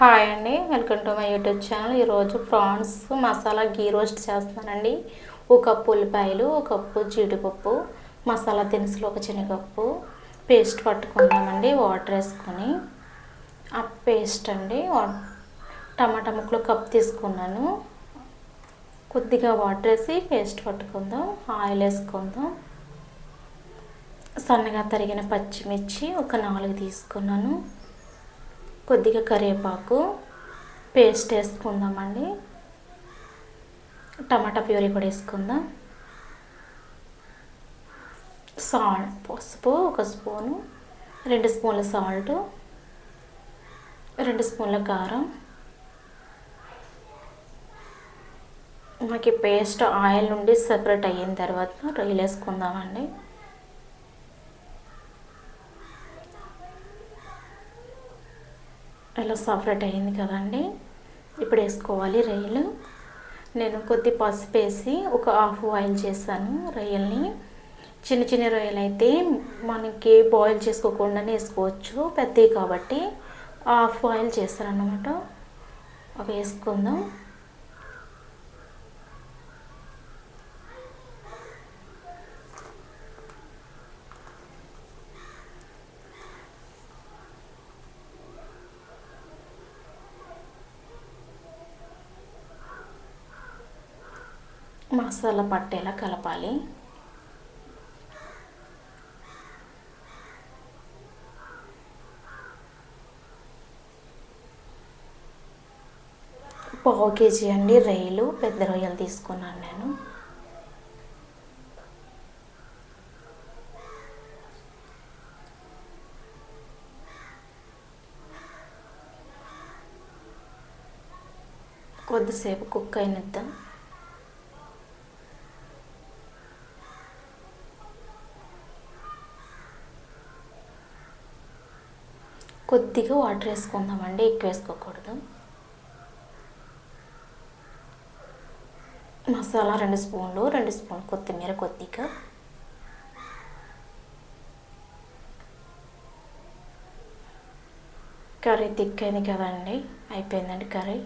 Hi అండి. Welcome to my YouTube channel. ఈరోజు prawns masala గీ roast చేస్తున్నానండి. ఒక కప్పు ఉల్లిపాయలు ఒక కప్పు జీడిపప్పు మసాలా దినుసులు ఒక చిన్న కప్పు పేస్ట్ పట్టుకుందామండి వాటర్ వేసుకొని. ఆ పేస్ట్ అండి టమాటా ముక్కలు కప్పు తీసుకున్నాను. కొద్దిగా వాటర్ వేసి పేస్ట్ పట్టుకుందాం ఆయిల్ వేసుకుందాం. సన్నగా తరిగిన పచ్చిమిర్చి ఒక నాలుగు తీసుకున్నాను. కొద్దిగా కరివేపాకు పేస్ట్ వేసుకుందామండి. టమాటా ప్యూరీ కూడా వేసుకుందాం. సాల్ట్ పసుపు ఒక స్పూను రెండు స్పూన్ల సాల్ట్ రెండు స్పూన్ల కారం. మనకి పేస్ట్ ఆయిల్ నుండి సెపరేట్ అయిన తర్వాత రొయ్యలు వేసుకుందామండి. ఇలా సపరేట్ అయింది కదండి. ఇప్పుడు వేసుకోవాలి రొయ్యలు నేను కొద్ది పసుపు వేసి ఒక హాఫ్ బాయిల్ చేశాను రొయ్యల్ని చిన్న చిన్న రొయ్యలు అయితే మనకి బాయిల్ చేసుకోకుండానే వేసుకోవచ్చు. పెద్దవి కాబట్టి హాఫ్ బాయిల్ చేస్తాను అవి వేసుకుందాం. మసాలా పట్టేలా కలపాలి. పావు కేజీ అండి రొయ్యలు పెద్ద రొయ్యలు తీసుకున్నాను నేను. కొద్దిసేపు కుక్ అయినద్దాం. కొద్దిగా వాటర్ వేసుకుందామండి ఎక్కువ వేసుకోకూడదు. మసాలా రెండు స్పూన్లు రెండు స్పూన్లు కొత్తిమీర కొద్దిగా. కర్రీ థిక్ అయింది కదండి అయిపోయిందండి కర్రీ.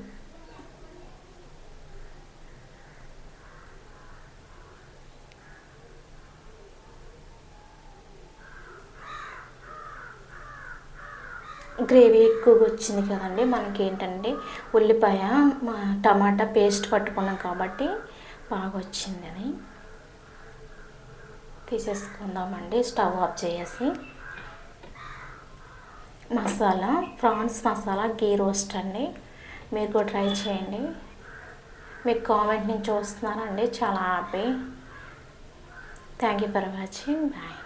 గ్రేవీ ఎక్కువగా వచ్చింది కదండి. మనకి ఏంటంటే ఉల్లిపాయ టమాటా పేస్ట్ పట్టుకున్నాం కాబట్టి బాగా వచ్చింది అది. తీసేసుకుందామండి స్టవ్ ఆఫ్ చేసి. Masala prawns masala ghee roast అండి. మీరు కూడా ట్రై చేయండి. మీకు కామెంట్ నుంచి చూస్తున్నానండి చాలా happy. Thank you for watching. Bye.